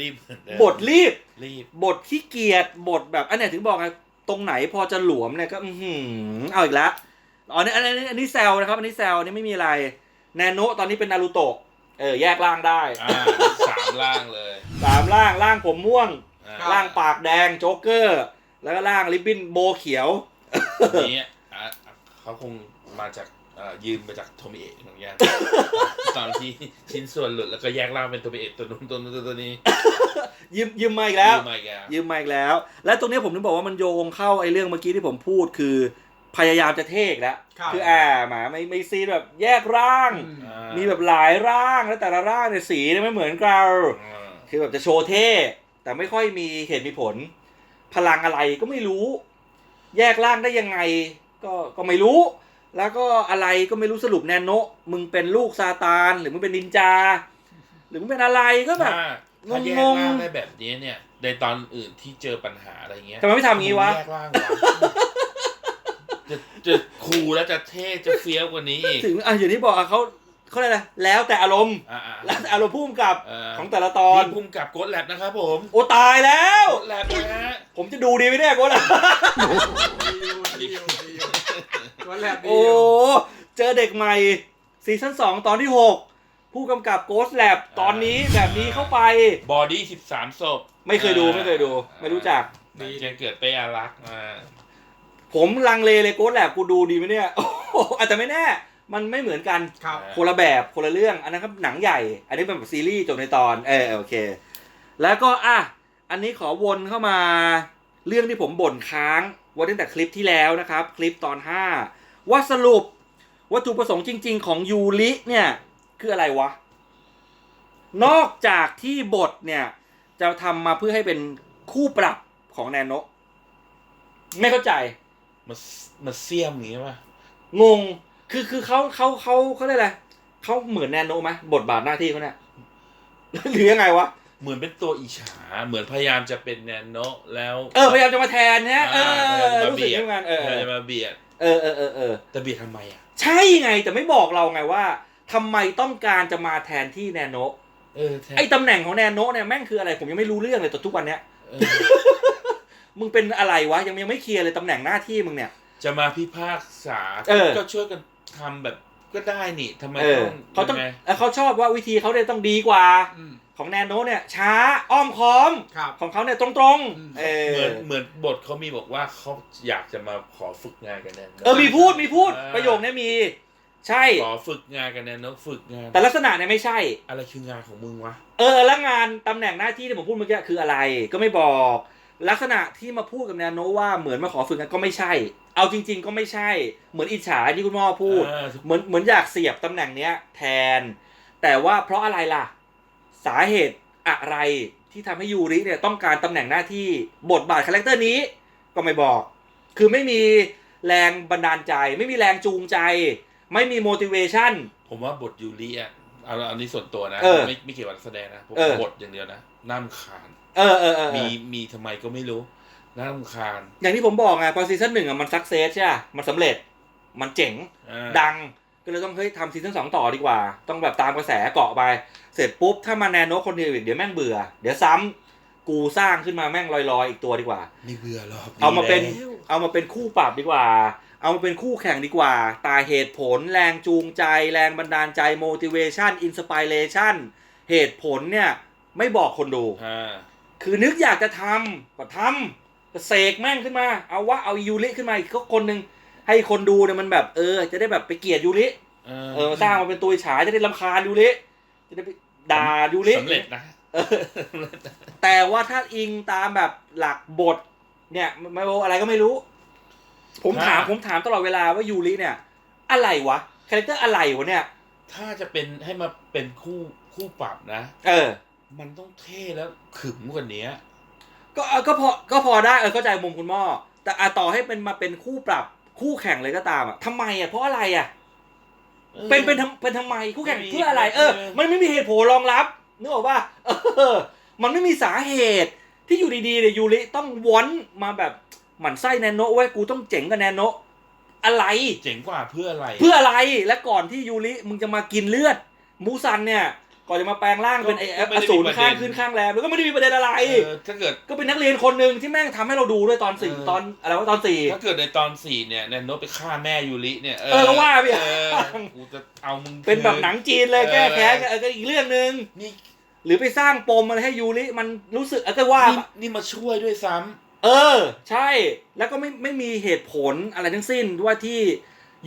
Speaker 3: รีบ
Speaker 1: บทรีบ
Speaker 3: รีบ
Speaker 1: บทขี้เกียจบทแบบอันเนี้ยถึงบอกไงตรงไหนพอจะหลวมเนี่ยก็อือหือเอาอีกแล้วอ๋ออันนี้อันนี้อันนี้แซวนะครับ อันนี้แซวอันนี้ไม่มีอะไร แนโนะตอนนี้เป็นนารูโตะเออแยกร่างได้
Speaker 3: อ่าสามล่างเลย
Speaker 1: สามร่างร่างผมม่วง
Speaker 3: อ่า
Speaker 1: ร่างปากแดงโจ๊กเกอร์ แล้วก็ร่างริบบิ้นโบเขียว
Speaker 3: อันนี้อะเขาคงมาจากเอ่อยืมมาจากโทมิเอะเหมือนกัน ตอนที่ชิ้นส่วนหลุดแล้วก็แยกร่างเป็นโทมิเอะตัวนู้นตัวนู้นตัวนี้
Speaker 1: ยืมยืมมาอีกแล้ว
Speaker 3: ยืมมาอีกแล้ว
Speaker 1: ยืมมาอีกแล้ว และตรงนี้ผมถึงบอกว่ามันโยงเข้าไอ้เรื่องเมื่อกี้ที่ผมพูดคือ พยายามจะเทกแล้ว
Speaker 2: ครับ
Speaker 1: คืออ่าหมาไม่ไม่ซีนแบบแยกร่าง
Speaker 2: อืม
Speaker 3: อ่า
Speaker 1: มีแบบหลายร่างแล้วแต่ละร่างเนี่ยสีเนี่ยไม่เหมือนกัน
Speaker 3: อ่า
Speaker 1: คือแบบจะโชว์เท่ แต่ไม่ค่อยมีเหตุมีผล พลังอะไรก็ไม่รู้ แยกร่างได้ยังไงก็ก็ไม่รู้ แล้วก็อะไรก็ไม่รู้สรุปแนนโนะมึงเป็นลูกซาตาน หรือมึงเป็นนินจา หรือมึงเป็นอะไรก็แบบ
Speaker 3: ถ้าถ้าแยก
Speaker 1: งงๆ
Speaker 3: ร่างได้แบบนี้เนี่ย ในตอนอื่นที่เจอปัญหาอะไรเงี้ย
Speaker 1: ทำไมไม่ทำงี้วะ
Speaker 3: แยกร่างวะจะจะคูลแล้วจะเท่จะเฟี้ยวกว่านี้อีก
Speaker 1: ถึงอะอย่างที่บอกอะเขา เขาเรียกอะไรแล้วแต่อารมณ์
Speaker 3: อ่าอ่า
Speaker 1: แล้วแต่อารมณ์พุ่มกับ
Speaker 3: เอ่อ
Speaker 1: ของแต่ละตอน
Speaker 3: นี่พุ่มกับโกดแลบนะครับผม
Speaker 1: โอ้ตายแล้ว
Speaker 3: โกดแลบนะฮะ
Speaker 1: ผมจะดูดีไหมเนี่ยโก้ล่ะ
Speaker 2: ดีอยู่ดีอยู่ดีอยู่วันแรกดี
Speaker 1: โอ้
Speaker 2: อยู่
Speaker 1: เจอเด็กใหม่ซีซั่นสองตอนที่หกผู้กำกับโกสแลบตอนนี้แบบนี้เข้าไป
Speaker 3: บอดี้สิบสามศพ
Speaker 1: ไม่เคยดูไม่เคยดู ไม่รู้จัก
Speaker 3: ดีจะเกิดไปอารักษ์มา
Speaker 1: ผมลังเลเลยโกสแลบกูดูดีไหมเนี่ย โอ้โหอาจจะไม่แน่ มันไม่เหมือนกัน
Speaker 2: ครับ
Speaker 1: คนละแบบคนละเรื่องอันนั้นครับหนังใหญ่ อันนี้เป็นแบบซีรีส์จบในตอนเออโอเค แล้วก็อะอันนี้ขอวนเข้ามา เรื่องที่ผมบ่นค้างไวันตั้งแต่คลิปที่แล้วนะครับ คลิปตอน 5 ว่าสรุปวัตถุประสงค์จริง ๆ ของยูริเนี่ย คืออะไรวะ นอกจากที่บทเนี่ย จะทำมาเพื่อให้เป็นคู่ปรับของแนนโนะไม่เข้าใจ
Speaker 3: มามาเสียมอย่างงี้ป่ะ
Speaker 1: งง คือคือเขาเขาเขาเขาเรียกอะไรเขาเหมือนแนนโนไหมบทบาทหน้าที่เขาเนี่ยหรือยังไงวะ
Speaker 3: เหมือนเป็นตัวอิจฉาเหมือนพยายามจะเป็นแนนโนะแล้ว
Speaker 1: เออพยายามจะมาแทนเนี่ยเออ
Speaker 3: อ่าพยายามจะมา
Speaker 1: รู้สึก
Speaker 3: เบียด
Speaker 1: ยังไงเออ
Speaker 3: พยายามจะมาเบียด
Speaker 1: เออเออเออเออ
Speaker 3: แต่เบียดทำไมอะ
Speaker 1: ใช่ไงแต่ไม่บอกเราไงว่าทำไมต้องการจะมาแทนที่แนนโน
Speaker 3: เออแทน
Speaker 1: ไอ้ตำแหน่งของแนนโนเนี่ยแม่งคืออะไรผมยังไม่รู้เรื่องเลยจนทุกวันเนี้ย
Speaker 3: เออ
Speaker 1: มึงเป็นอะไรวะยังยังไม่เคลียร์เลยตำแหน่งหน้าที่มึงเนี่ย
Speaker 3: จะมาพิพากษา
Speaker 1: เออ
Speaker 3: ก็ช่วยกัน ทำแบบก็ได้นี่ทำไม
Speaker 1: เออ
Speaker 3: ต้อง
Speaker 1: เขาต้อง
Speaker 3: ยังไง
Speaker 1: เออเขาชอบว่าวิธีเขาเนี่ยต้องดีกว่า
Speaker 2: อืม
Speaker 1: ของแนนโนเนี่ย ช้าอ้อมค้อม
Speaker 2: ครับ
Speaker 1: ของเขาเนี่ยตรงๆเอ
Speaker 3: เหมื
Speaker 1: อ
Speaker 3: อนเหมือนบทเขามีบอกว่าเขาอยากจะมาขอฝึกงานกันแนนโนะ
Speaker 1: เออมีพูดมีพูด
Speaker 3: อ่า
Speaker 1: ประโยคเนี้มี ใช่
Speaker 3: ขอฝึกงานกันแนนโนะฝึกงาน
Speaker 1: แต่ลักษณะเนี่ยไม่ใช่
Speaker 3: อะไรคืองานของมึงวะ
Speaker 1: เออแล้วงานตำแหน่งหน้าที่ที่ผมพูดเมื่อกี้คืออะไร ก็ไม่บอก ลักษณะที่มาพูดกับแนนโนว่าเหมือนมาขอฝึกงานก็ไม่ใช่ เอาจริง ๆ ก็ไม่ใช่เหมือนอิจฉาที่คุณพ่อพูด
Speaker 3: อ่า
Speaker 1: เหมือนเหมือนอยากเสียบตำแหน่งเนี้ย แทน แต่ว่าเพราะอะไรล่ะ สาเหตุอะไรที่ทำให้ยูริเนี่ยต้องการตำแหน่งหน้าที่บทบาทคาแรคเตอร์นี้ก็ไม่บอก คือไม่มีแรงบันดาลใจ ไม่มีแรงจูงใจ ไม่มี motivation
Speaker 3: ผมว่าบทยูริอะเอาอันนี้ส่วนตัวนะ
Speaker 1: เออ
Speaker 3: ไม่ไม่เกี่ยวกับนักแสดงนะผม
Speaker 1: เออ
Speaker 3: บทอย่างเดียวนะน่ารำคาญ
Speaker 1: เออเออเออเอ
Speaker 3: มี
Speaker 1: อ
Speaker 3: มีทำไมก็ไม่รู้ น่ารำคาญ
Speaker 1: อย่างที่ผมบอกไงพอซีซั่นหนึ่งอะมันสักเซสใช่ปะมันสำเร็จ มันเจ๋ง
Speaker 3: อ่า
Speaker 1: ดัง ก็เลยต้องเฮ้ยทำซีซั่นสองต่อดีกว่า ต้องแบบตามกระแสเกาะไป เสร็จปุ๊บ ถ้ามาแนนโนคนเดียวอีกเดี๋ยวแม่งเบื่อ เดี๋ยวซ้ำกูสร้างขึ้นมาแม่งลอยๆ อีกตัวดีกว่า
Speaker 3: ไม่เบื่อหรอก
Speaker 1: เอามาเป็น
Speaker 3: ดีแล้ว
Speaker 1: เอามาเป็นคู่ปรับดีกว่า เอามาเป็นคู่แข่งดีกว่า ตาเหตุผล แรงจูงใจ แรงบันดาลใจ motivation inspiration เหตุผลเนี่ย ไม่บอกคนดู
Speaker 3: อ่า
Speaker 1: คือนึกอยากจะทำก็ทำก็ เสกแม่งขึ้นมา เอาว่าเอายูริขึ้นมาอีกคนหนึ่งให้คนดูเนี่ยมันแบบ เออ จะได้แบบไปเกลียดยูริ
Speaker 3: เออ
Speaker 1: เออสร้างมาเป็นตัวอิจฉาจะได้ลำคาญยูริจะได้ไปด่ายูริ
Speaker 3: สำเร็จนะ
Speaker 1: เออแต่ว่าถ้าอิงตามแบบหลักบท เนี่ยไม่ว่าอะไรก็ไม่รู้ ผมถาม
Speaker 3: อ่า
Speaker 1: ผมถามตลอดเวลาว่ายูริเนี่ย อะไรวะคาแรคเตอร์อะไรวะเนี่ย
Speaker 3: ถ้าจะเป็นให้มาเป็นคู่คู่ปรับนะ
Speaker 1: เออ
Speaker 3: มันต้องเท่แล้วขึมกว่านี้
Speaker 1: ก็เออก็พอก็พอได้เออเข้าใจมุมคุณหม่อแต่อะต่อให้เป็นมาเป็นคู่ปรับคู่แข่งเลยก็ตามอะทำไมอะเพราะอะไรอะ
Speaker 3: ออ
Speaker 1: เป็นเป็นทำเป็นทำไมคู่แข่ง
Speaker 3: ไม่มี
Speaker 1: เพื่ออะไร เออ
Speaker 3: เออ
Speaker 1: มันไม่มีเหตุผลรองรับนึกออกป่ะเออ มันไม่มีสาเหตุที่อยู่ดีๆเนี่ยยูริต้องวอนมาแบบหมั่นไส้แนนโนะเว้ยกูต้องเจ๋งกับแนนโนะอะไร
Speaker 3: เจ๋งกว่าเพื่ออะไร
Speaker 1: เพื่ออะไรและก่อนที่ยูริมึงจะมากินเลือด มูซันเนี่ย ก่อนจะมาแปลงร่างเป็นไอ้
Speaker 3: ก็ไม่
Speaker 1: อ
Speaker 3: ได้
Speaker 1: สูร
Speaker 3: มีประเด็น
Speaker 1: ข้างขึ้นข้างแรมแล้วก็ไม่ได้มีประเด็นอะไร
Speaker 3: เออถ้าเกิด
Speaker 1: ก็เป็นนักเรียนคนหนึ่งที่แม่งทำให้เราดูด้วยตอนสี่
Speaker 3: เออ
Speaker 1: ตอนอะไรว่าตอนสี่
Speaker 3: ถ้าเกิดในตอนสี่เนี่ยแนนโนไปฆ่าแม่ยูริเนี่ย
Speaker 1: เออก็ว่าไป
Speaker 3: เออกูจะเอามึง
Speaker 1: เป็นแบบหนังจีนเลย
Speaker 3: เออ
Speaker 1: แก้แค้นกันเออก็อีกเรื่องหนึ่ง
Speaker 3: นี่
Speaker 1: หรือไปสร้างปมอะไรให้ยูริมันรู้สึกเออก็ว่า
Speaker 3: นี่นี่มาช่วยด้วยซ้ำ
Speaker 1: เออ ใช่ แล้วก็ไม่ไม่มีเหตุผลอะไรทั้งสิ้นว่าที่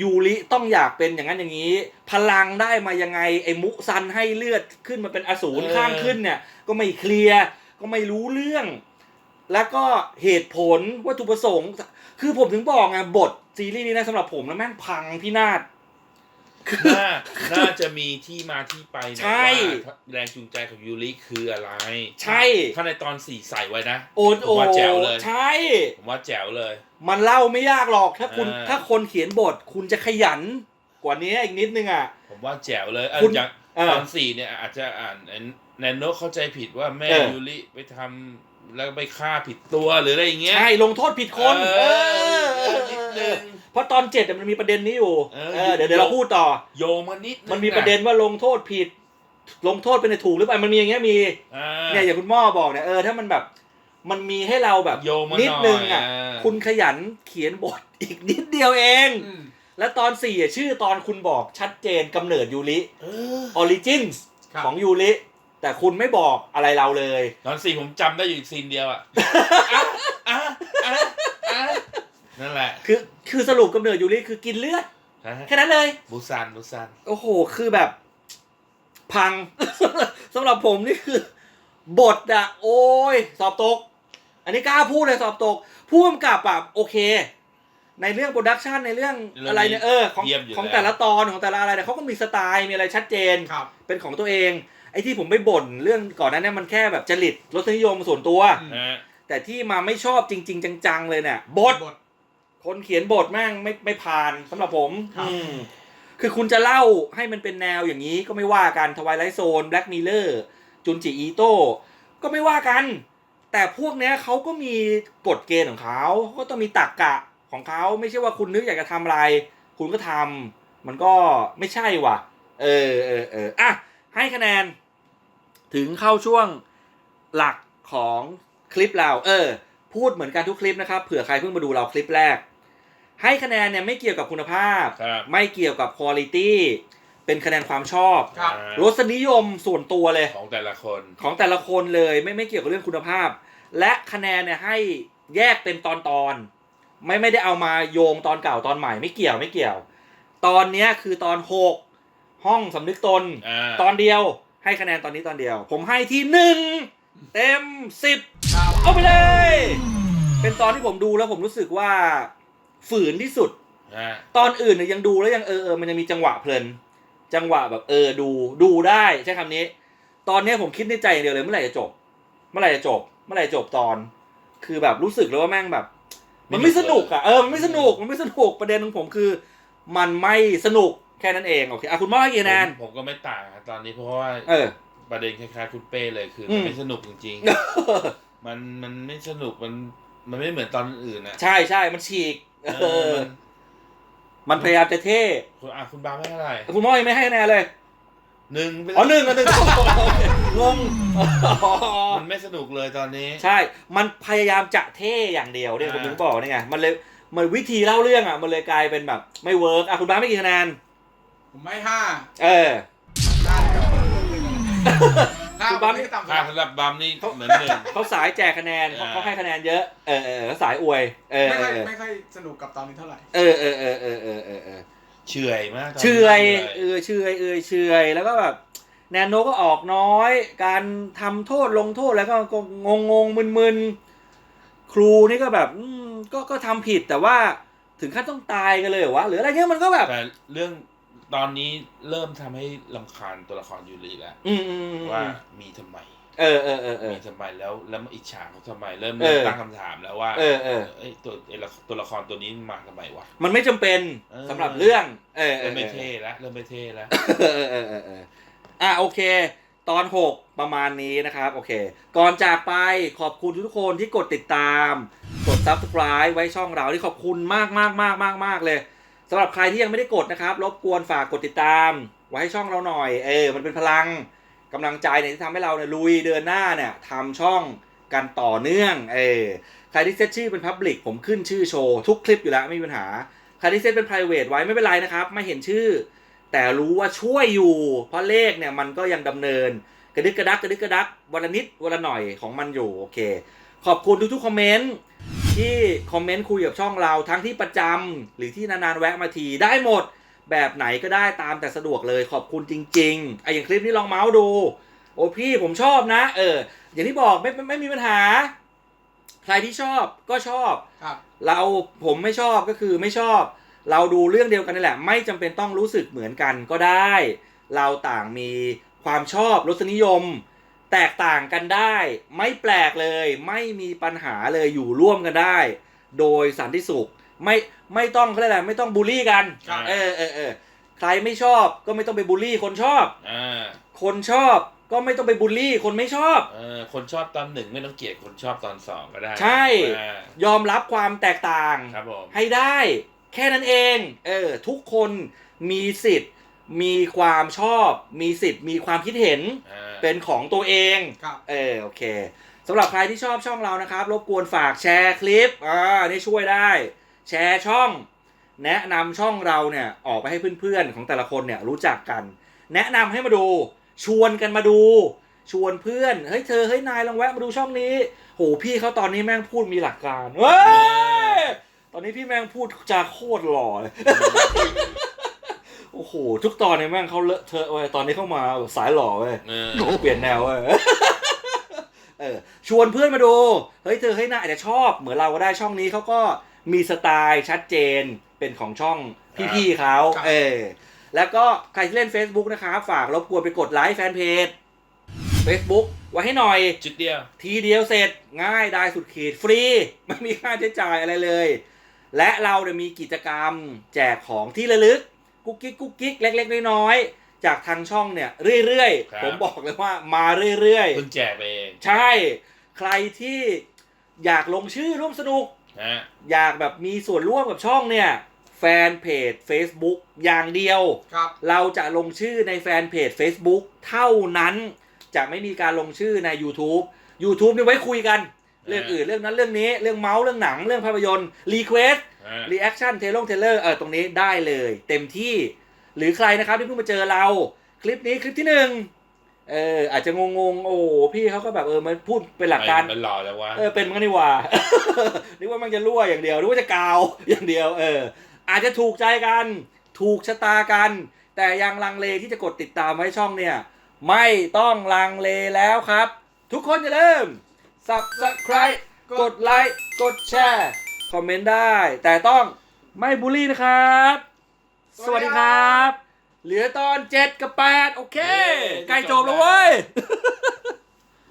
Speaker 1: ยูริต้องอยากเป็นอย่างนั้นอย่างนี้ พลังได้มายังไงไอ้มุซันให้เลือดขึ้นมาเป็นอสูร
Speaker 3: เออ
Speaker 1: ข้างขึ้นเนี่ย ก็ไม่เคลียร์ก็ไม่รู้เรื่อง แล้วก็เหตุผลวัตถุประสงค์ คือผมถึงบอกไงบทซีรีส์นี้นะสำหรับผมแล้วแม่งพังพินาศ
Speaker 3: น่าน่าจะมีที่มาที่ไปนะ
Speaker 1: ใช่
Speaker 3: ว่าแรงจูงใจของยูริคืออะไร
Speaker 1: ใช่
Speaker 3: ถ้าในตอนสี่ใส่ไว้นะ
Speaker 1: โอนโอ
Speaker 3: ผมว่าแจ๋วเลย
Speaker 1: ใช่
Speaker 3: ผมว่าแจ๋วเลย
Speaker 1: มันเล่าไม่ยากหรอกถ้าคุณ
Speaker 3: อ่า
Speaker 1: ถ้าคนเขียนบท คุณจะขยันกว่านี้อีกนิดนึงอะ
Speaker 3: ผมว่าแจ๋วเลยเออ
Speaker 1: คุณ
Speaker 3: อย่าง
Speaker 1: เออ
Speaker 3: ตอนสี่เนี่ยอาจจะอ่านแนนโนเข้าใจผิดว่าแม่
Speaker 1: เออ
Speaker 3: ยูริไปทำแล้วไปฆ่าผิดตัวหรืออะไรอย่างเงี้ย
Speaker 1: ใช่ลงโทษผิดคน
Speaker 3: เอ
Speaker 1: เอ
Speaker 3: อ
Speaker 1: อเออ
Speaker 3: นิด
Speaker 1: เอ
Speaker 3: นึ
Speaker 1: อง เพราะตอนเจ็ดอะมันมีประเด็นนี้อยู่
Speaker 3: เออ
Speaker 1: เออเดี๋ยวเดี๋ยวเราพูดต่อ
Speaker 3: โยงมานิดง
Speaker 1: มันมีประเด็นว่าลงโทษผิด ลงโทษเป็นถูกหรือเปล่ามันมีอย่างเงี้ยมี
Speaker 3: อ่า
Speaker 1: เนี่ยอย่างคุณหม่อบอกเนี่ยเออถ้ามันแบบ มันมีให้เราแบบ
Speaker 3: โยงมา
Speaker 1: นิด
Speaker 3: หน่อย
Speaker 1: นึงอะาคุณขยันเขียนบทอีกนิดเดียวเอง
Speaker 2: อืม
Speaker 1: และตอนสี่อะชื่อตอนคุณบอกชัดเจนกำเนิดยูริ
Speaker 3: เออ
Speaker 1: ออริจิน
Speaker 2: ครับ
Speaker 1: ของยูริ แต่คุณไม่บอกอะไรเราเลย
Speaker 3: ตอนสี่ผมจำได้อยู่อีกซีนเดียวอะอะอะอะอะนั่นแหละ
Speaker 1: คือคือสรุปกำเนิดยูริคือกินเลือด
Speaker 3: ฮะ
Speaker 1: แค่นั้นเลย
Speaker 3: บุซันบุซัน
Speaker 1: โอ้โห คือแบบ พังสำหรับผมนี่คือ บทอะโอ้ย สอบตก อันนี้กล้าพูดเลยสอบตกผู้กำกับอะโอเค ในเรื่องโปรดักชันในเรื่องอะไรเนี่ยเออของ
Speaker 3: เยี่ยมอยู่
Speaker 1: ของ
Speaker 3: ล้ว
Speaker 1: แต่ละตอนของแต่ละอะไรเนี่ยเขาก็มีสไตล์มีอะไรชัดเจน
Speaker 2: ครับ
Speaker 1: เป็นของตัวเอง ไอ้ที่ผมไปบ่นเรื่องก่อนหนั้นเนี่ยมันแค่แบบจริตรสนิยมส่วนตัว
Speaker 2: อืม
Speaker 3: ฮะ
Speaker 1: แต่ที่มาไม่ชอบจริง ๆ จังๆเลยเนี่ยบท
Speaker 2: บท
Speaker 1: คนเขียนบทแม่งไม่ไม่ผ่านสำหรับผม
Speaker 2: ครับ
Speaker 1: อืมคือคุณจะเล่าให้มันเป็นแนวอย่างนี้ก็ไม่ว่ากันทวายไลท์โซนแบล็กมิเลอร์จุนจิอีโต้ก็ไม่ว่ากัน แต่พวกเนี้ยเขาก็มีกฎเกณฑ์ของเขาเขาก็ต้องมีตรรกกะของเขาไม่ใช่ว่าคุณนึกอยากจะทำอะไร คุณก็ทำมันก็ไม่ใช่ว่ะ เออเออเอออะให้คะแนน ถึงเข้าช่วงหลักของคลิปเรา เออ พูดเหมือนกันทุกคลิปนะครับเผื่อใครเพิ่งมาดูเราคลิปแรก ให้คะแนนเนี่ยไม่เกี่ยวกับคุณภาพ
Speaker 3: ครับ
Speaker 1: ไม่เกี่ยวกับคุณ i t y เป็นคะแนนความชอบ
Speaker 2: ครับ
Speaker 3: อ่าร
Speaker 1: สนิยมส่วนตัวเลย
Speaker 3: ของแต่ละคน
Speaker 1: ของแต่ละคนเลยไม่ไม่เกี่ยวกับเรื่องคุณภาพ และคะแนนเนี่ยให้แยกเป็นตอนตอนๆไม่ไม่ได้เอามาโยงตอนเก่าตอนใหม่ไม่เกี่ยวไม่เกี่ยว ตอนเนี้ยคือตอนหกห้องสำนึกตน
Speaker 3: อ่า
Speaker 1: ตอนเดียวให้คะแนนตอนนี้ตอนเดียว ผมให้ที่หนึ่งเต็มสิบ
Speaker 2: ครับ
Speaker 1: เอาไปเลย เป็นตอนที่ผมดูแล้วผมรู้สึกว่าฝืนที่สุด
Speaker 3: ฮะ
Speaker 1: ตอนอื่นเนี่ยยังดูแล้วยังเออเออมันยังมีจังหวะเพลิน จังหวะแบบเออดูดูได้ใช้คำนี้ ตอนเนี้ยผมคิดในใจอย่างเดียวเลยเมื่อไหร่จะจบ เมื่อไหร่จะจบ เมื่อไหร่จะจบตอน คือแบบรู้สึกเลยว่าแม่งแบบ มันไม่สนุกอะเออมันไม่สนุกมันไม่สนุกประเด็นของผมคือ มันไม่สนุกแค่นั้นเองโอเคอะคุณมอให้กี่คะแนน
Speaker 3: ผมผมก็ไม่ต่างอะตอนนี้เพราะว่า
Speaker 1: เออ
Speaker 3: ประเด็นคล้ายๆคุณเป้เลยคือ
Speaker 1: อื
Speaker 3: มัน
Speaker 1: ม
Speaker 3: ไม่สนุกจริงๆมันมันไม่สนุกมันมันไม่เหมือนตอนอื่นนะ
Speaker 1: ใช่ใช่มันฉีก
Speaker 3: เอ
Speaker 1: เอ
Speaker 3: อ
Speaker 1: อ
Speaker 3: มัน
Speaker 1: มันพยายามจะเท่
Speaker 3: คุณอะคุณบาไม่เท่าไหร่
Speaker 1: คุณมอยังไม่ให้คะแนนเลย
Speaker 3: หนึ่งไป
Speaker 1: อ๋อหนึ่งอะหนึ่งงงอ๋อ
Speaker 3: มันไม่สนุกเลยตอนนี้
Speaker 1: ใช่ มันพยายามจะเท่อย่างเดียวเนี่ย
Speaker 3: อ่า
Speaker 1: ผมถึงบอกนี่ไงมันเลยมันวิธีเล่าเรื่องอะมันเลยกลายเป็นแบบ ไม่เวิร์กอะคุณบ้าสไม่กี่คะแนน
Speaker 2: ผมให้ห้า
Speaker 1: เออ
Speaker 2: ห้าครับ ห้า
Speaker 1: คุณ
Speaker 2: ผ
Speaker 1: บั
Speaker 2: ม
Speaker 1: ม
Speaker 2: ให้ต่ำสุ
Speaker 3: ถ้า
Speaker 2: ด
Speaker 3: สำหรับบัมนี่เหมือนหนึ่ง
Speaker 1: เขาสายแจกคะแนนเขา
Speaker 3: อ่า
Speaker 1: เขาให้คะแนนเยอะเออเออเออสายอวยเออ
Speaker 2: ไม่
Speaker 1: เอ
Speaker 2: ค่อย
Speaker 1: อ
Speaker 2: ไม่ค่อยสนุกกับตอนนี้เท่าไหร่
Speaker 1: เออเออเออเออเออเออเออ
Speaker 3: เฉื่อยมากตนนี้
Speaker 1: เฉื่อย
Speaker 3: ฉื่
Speaker 1: เออเฉื่อยเออเฉื่อยแล้วก็แบบแนนโนก็ออกน้อย การทำโทษลงโทษแล้วก็งงงๆมึนๆ ครูนี่ก็แบบอืมก็ก็ทำผิดแต่ว่าถึงขั้นต้องตายกันเลยเหรอวะหรืออะไรเงี้ยมันก็แบบ
Speaker 3: แต่เรื่อง ตอนนี้เริ่มทำให้ลำคาญตัวละครยูริแล้ว
Speaker 1: อืมอืมอืม
Speaker 3: ว่ามีทำไม
Speaker 1: เออเออเออเออ
Speaker 3: มีทำไมแล้วแล้วมาอิจฉาเขาทำไมเริ่ม
Speaker 1: เออ
Speaker 3: เริ่มตั้งคำถามแล้วว่า
Speaker 1: เออเออ
Speaker 3: เอ้ยตัวไอ้ละตัวละครตัวนี้มาทำไมวะ
Speaker 1: มันไม่จำเป็น
Speaker 3: เออ
Speaker 1: สำหรับเรื่อง เออเอ
Speaker 3: เริ่
Speaker 1: อ
Speaker 3: มไม่เท่แล้วเริ่มไม่เท่แล้ว
Speaker 1: เออเออเออเออเอออะโอเค ตอน6ประมาณนี้นะครับ โอเค ก่อนจากไปขอบคุณทุกคนที่กดติดตาม กด subscribe ไว้ช่องเราที่ขอบคุณมากมากมากมากมากเลย สำหรับใครที่ยังไม่ได้กดนะครับ รบกวนฝากกดติดตาม ไว้ให้ช่องเราหน่อย เออ มันเป็นพลังกำลังใจเนี่ยที่ทำให้เราเนี่ยลุยเดินหน้าเนี่ยทำช่องกันต่อเนื่อง เออ ใครที่เซตชื่อเป็น Public ผมขึ้นชื่อโชว์ ทุกคลิปอยู่แล้วไม่มีปัญหา ใครที่เซตเป็น private ไว้ไม่เป็นไรนะครับ ไม่เห็นชื่อ แต่รู้ว่าช่วยอยู่ เพราะเลขเนี่ยมันก็ยังดำเนิน กระดึกกระดักกระดึกกระดักวันละนิดวันละหน่อยของมันอยู่ โอเค ขอบคุณทุกๆคอมเมนต์ ที่คอมเมนต์คุยกับช่องเราทั้งที่ประจำหรือที่นานๆแวะมาทีได้หมด แบบไหนก็ได้ตามแต่สะดวกเลยขอบคุณจริงๆไอะอย่างคลิปนี้ลองเมาส์ดู โอ้พี่ผมชอบนะ เออ อย่างที่บอกไม่ไม่ไม่มีปัญหา ใครที่ชอบก็ชอบ
Speaker 2: ครับ
Speaker 1: เราผมไม่ชอบก็คือไม่ชอบ เราดูเรื่องเดียวกันนี่แหละ ไม่จำเป็นต้องรู้สึกเหมือนกันก็ได้ เราต่างมีความชอบรสนิยม แตกต่างกันได้ ไม่แปลกเลย ไม่มีปัญหาเลยอยู่ร่วมกันได้ โดยสันติสุขไม่ไม่ต้องเขาเรียกอะไรไม่ต้องบูลลี่กัน
Speaker 3: ครับ
Speaker 1: เออเออเออใครไม่ชอบก็ไม่ต้องไปบูลลี่คนชอบ
Speaker 3: อ่า
Speaker 1: คนชอบก็ไม่ต้องไปบูลลี่ คนไม่ชอบ
Speaker 3: เออคนชอบตอนหนึ่งไม่ต้องเกลียดคนชอบตอนสองก็ได้
Speaker 1: ใช่
Speaker 3: อ่าย
Speaker 1: อมรับความแตกต่าง
Speaker 3: ครับผม
Speaker 1: ให้ได้แค่นั้นเอง เออทุกคนมีสิทธิ์ มีความชอบมีสิทธิ์มีความคิดเห็น
Speaker 3: อ่า
Speaker 1: เป็นของตัวเอง
Speaker 2: ครับ
Speaker 1: เออโอเคสำหรับใครที่ชอบช่องเรานะครับ รบกวนฝากแชร์คลิปอ่านี่ช่วยได้ แชร์ช่อง แนะนำช่องเราเนี่ยออกไปให้เพื่อนๆ ของแต่ละคนเนี่ยรู้จักกัน แนะนำให้มาดูชวนกันมาดู ชวนเพื่อนเฮ้ยเธอเฮ้ยนายลองแวะมาดูช่องนี้โหพี่เขาตอนนี้แม่งพูดมีหลักการเว้ยตอนนี้พี่แม่งพูดจาโคตรหล่อเลย โอ้โห ทุกตอนเนี่ยแม่งเขาเลอะเทอะเว้ยตอนนี้เข้ามาแบบสายหล่อเว้ย
Speaker 3: เออ
Speaker 1: เปลี่ยนแนวเว้ยเออชวนเพื่อนมาดู เฮ้ยเธอเฮ้ยน่าอาจจะชอบเหมือนเราก็ได้ช่องนี้เขาก็มีสไตล์ชัดเจนเป็นของช่องพี่ๆเขา
Speaker 2: ครับ
Speaker 1: เออแล้วก็ใครที่เล่น Facebook นะครับฝากรบกวนไปกดไลค์แฟนเพจ Facebook ไว้ให้หน่อย
Speaker 3: จุดเดียว
Speaker 1: ทีเดียวเสร็จง่ายได้สุดขีดฟรี ไม่มีค่าใช้จ่ายอะไรเลย และเราเนี่ยมีกิจกรรมแจกของที่ระลึก กุ๊กกิ๊กกุ๊กกิ๊กเล็ก ๆ น้อยๆจากทางช่องเนี่ยเรื่อย
Speaker 3: ครับ
Speaker 1: ๆ ผมบอกเลยว่ามาเรื่อย
Speaker 3: เพิ่งแจกไปเอง
Speaker 1: ๆ ใช่ ใครที่อยากลงชื่อร่วมสนุก
Speaker 3: นะ
Speaker 1: อยากแบบมีส่วนร่วมกับช่องเนี่ย แฟนเพจ Facebook อย่างเดียว
Speaker 2: ครับ
Speaker 1: เราจะลงชื่อในแฟนเพจ Facebook เท่านั้นจะไม่มีการลงชื่อใน YouTube YouTube นี่ไว้คุยกัน เรื่องอื่นเรื่องนั้นเรื่องนี้เรื่องเมาส์เรื่องหนังเรื่องภาพยนตร์รีเควส
Speaker 3: อ่า
Speaker 1: รีแอคชั่นเทลงเทเลอร์เออตรงนี้ได้เลย เต็มที่หรือใครนะครับที่เพิ่งมาเจอเรา คลิปนี้คลิปที่หนึ่งเอออาจจะงงๆ โอ้พี่เขาก็แบบเออมันพูดเป็นหลักการ
Speaker 3: มันหล่อแล้ววะ
Speaker 1: เออเป็นมันก็นี่หว่านึกว่ามันจะรั่วอย่างเดียวนึกว่าจะกาวอย่างเดียว เออ อาจจะถูกใจกัน ถูกชะตากัน แต่ยังลังเลที่จะกดติดตามไว้ช่องเนี่ย ไม่ต้องลังเลแล้วครับ ทุกคนอย่าลืม subscribe กดไลค์กดแชร์ คอมเมนต์ได้ แต่ต้องไม่บูลลี่นะครับสวัสดีครับเหลือตอน 7 กับ 8 โอเคใกล้จบแล้วเว้ย